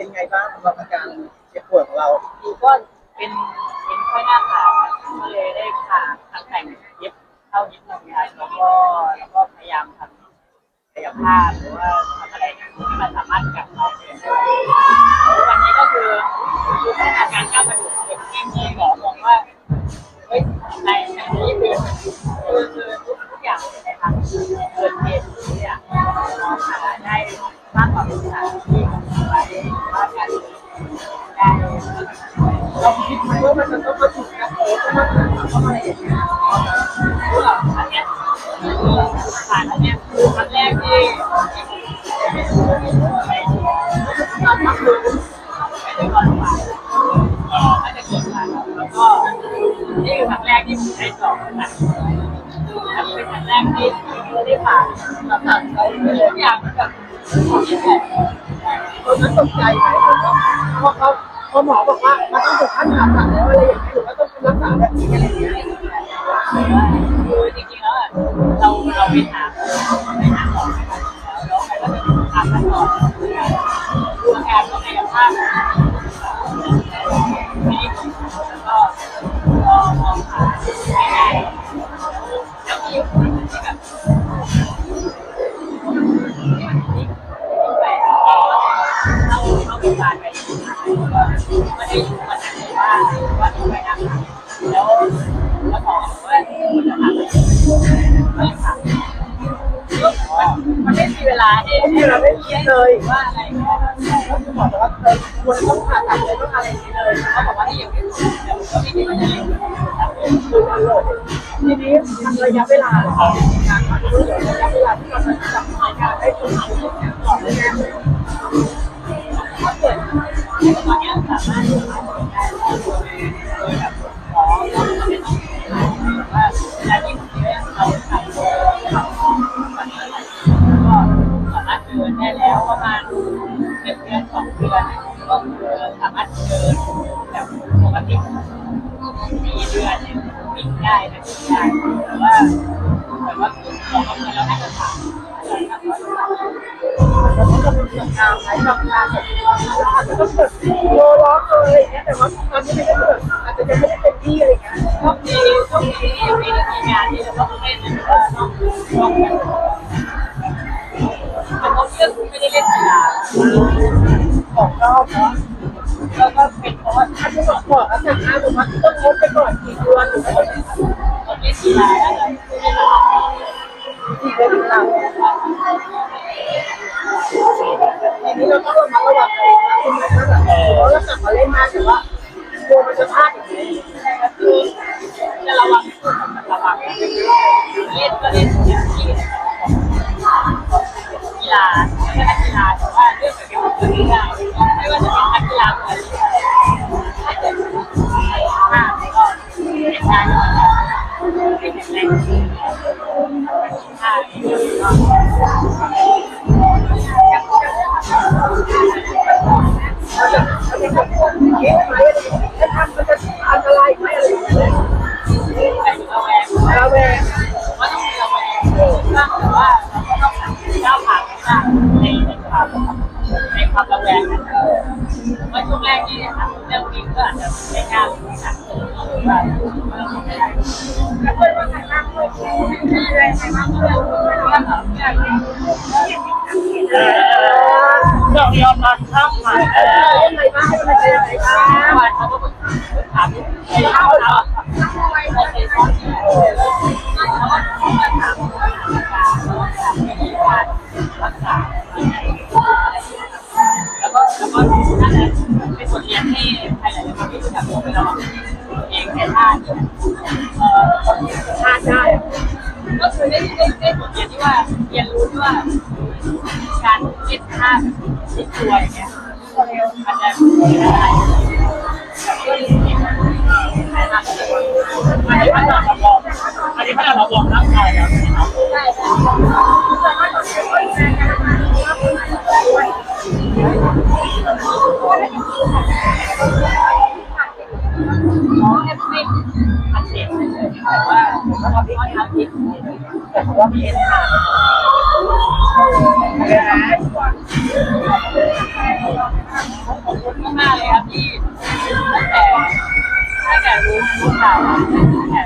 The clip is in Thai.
เป็นไงบ้างสำหรับอาการเจ็บป่วยของเรา ดูก็เป็นเป็นค่อยหน้าขาก็เลยได้ผ่าตัดแต่งเย็บเข้าเย็บตรงนี้แล้วก็แล้วก็พยายามทำกายภาพหรือว่าทำอะไรที่มันสามารถกลับเข้าไดินได้วันนี้ก็คือคือพัฒนาการก้าวกระดูกเป็นที่ที่หมอก อันเนี้ยผ่านอันเนี้ยคือครั้งแรกที่ทำก็คือไม่ได้ก่อนผ่านก็จะเกิดผ่านแล้วก็นี่คือครั้งแรกที่ผมได้สอบนะแต่เป็นครั้งแรกที่ไม่ได้ผ่านเราตัดไปทุกอย่างแบบที่แบบตอนนั้นตกใจไหมเพราะเขาพอหมอบอกว่ามันต้องถึงขั้นผ่าตัดแล้วอะไรอย่างเงี้หรือว่า รักษาแบบนี้อะไรอย่างเงี้ยคือจริงๆแล้วเราเราไปถามไปหาหมอแล้วแล้วมันก็จะถามขั้นตอนดูอาการของกายภาพที่แล้วก็ลองมองหาง่ยๆแล้วมีอยู่คนที่แบบมันไปเราเราเป็น การไปไม่ได้อยู่วันนั้นว่าว่าต้องไปนั่งแล้วแล้วหมอบอกว่าคุณจะทำมันไม่มีเวลาเองที่เราไม่คิดเลยว่าอะไรก็ก็คือหมอบอกว่าเออควรต้องผ่าตัดเลยต้องอะไรอย่างเงี้ยเลยเขาบอกว่าที่ยังไม่รู้แต่ก็ไม่คิดว่าจะเร็วคือมันเลยทีนี้ทำระยะเวลาของการผ่าตัดระยะเวลาที่เราจะจับในการได้ผลก่อนเลยนะถ้าเกิดตอนนี้สามารถทำ ได้โดยโดยแบบหมอเราไม่ต้องว่าเวลาเอเราก็สามารถเดินได้แล้วประมาณหนึ่ง ก็คือสามารถเดินแบบปกติสี่เดือนเนี่ยวิ่งได้นะได้แต่ว่าแต่ว่าหมอเขาเราให้เราถามเราทำร้อยกว่ามันก็จะเป็นเรื่องราวใช้กับงานแบบอาจจะต้องเกิดโลล็อกเลยอย่างเงี้ยแต่ว่าตอนนี้ม่ได้เกิดอาจจะยังไม่ได้เป็นที่อะไรเงี้ยโชคดีโชคดีที่ยังไม่ได้มีงานที่จะต้องเล่นหรือว่าต้องต้องกันต้องเลือกไม่ได้เล่นกีฬาของรอบเนาะแล้วก็เป็นเพราะว่าถ้าจะบอกบอกแล้วแต่ถ้าบอกว่าต้องงดไปก่อนกี่เดือนหรือไม่ต้องเราเล่นกีฬาอะไร กลัวมันจะพลาดอย่างนี้คือจะระวังสุดระวังเล่นก็เล่นอย่างที่กีฬาไม่นกีฬา ในความระแวงนั้นว่าช่วงแรกที่ทำเรื่องนี้ก็อาจจะไม่กล้าหรือว่าเราไม่ได้แล้วเพื่อนว่าไงบ้างเพื่อนมีอะไรใครบ้างเพื่อนเรื่องของเรื่องเออเรายอมรับข้ามผ่านเออยังไงบ้างให้มันเป็นยังไงบ้างวันเขาก็ถามไอ้เขาเขาไม่เคยสอนที่เข ก็แล้วก็นั่าจะเป็นบทเรียนให้ใครหลายๆคนที่รู้จักผมแล้วเองแต่ท่าเออทาได้ก็คือได้ได้ได้บทเรียนที่ว่าเรียนรู้ที่ว่า การเล่นท่าติดตัวอย่างเงี้ยมันจะเป็นอะไร ว่ามีเอ็นค่ะขอบคุณมากเลยครับพี่ตั้งแต่ตั้งแต่รู้ข่าวตั้งแก